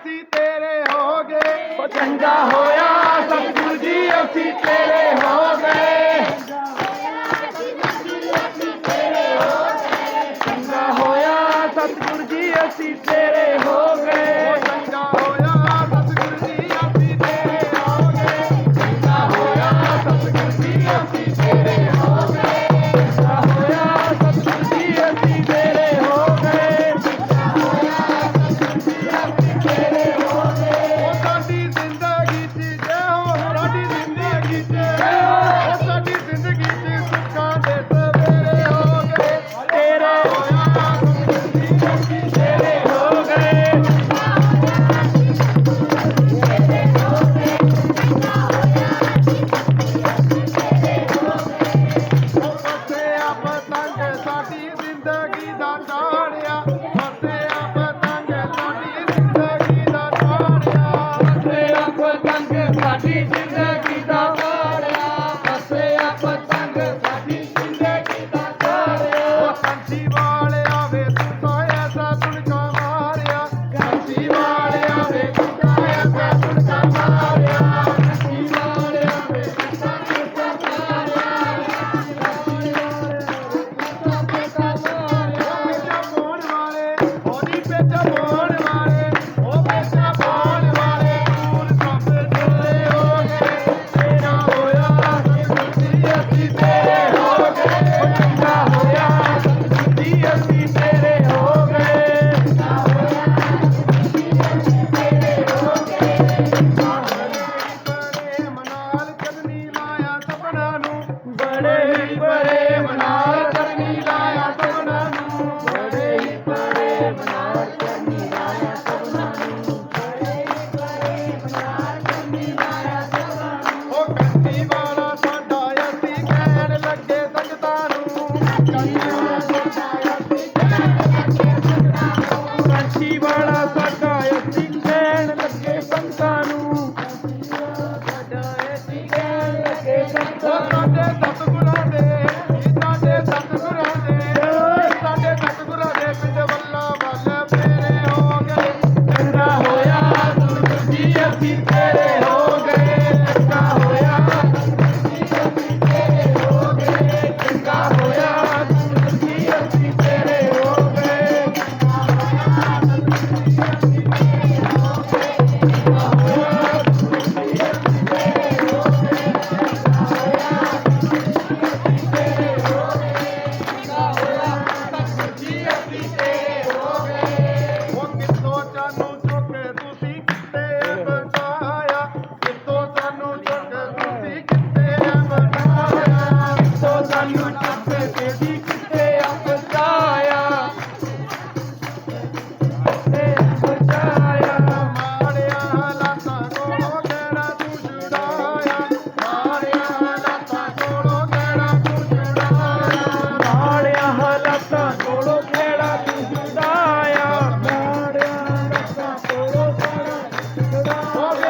ਅਸੀਂ ਤੇਰੇ ਹੋ ਗਏ ਉਹ ਚੰਗਾ ਹੋਇਆ ਸਤਿਗੁਰੂ ਜੀ ਅਸੀਂ ਤੇਰੇ ਹੋ ਗਏ যাব ਵਾਲਾ ਸਾਡਾ ਅਸੀਂ ਕਹਿਣ ਲੱਗੇ ਸੰਤਾਂ ਨੂੰ। ਸਾਡਾ ਅਸੀਂ ਕਹਿਣ ਲੱਗੇ ਸੰਤਾਂ ਨੂੰ। হবে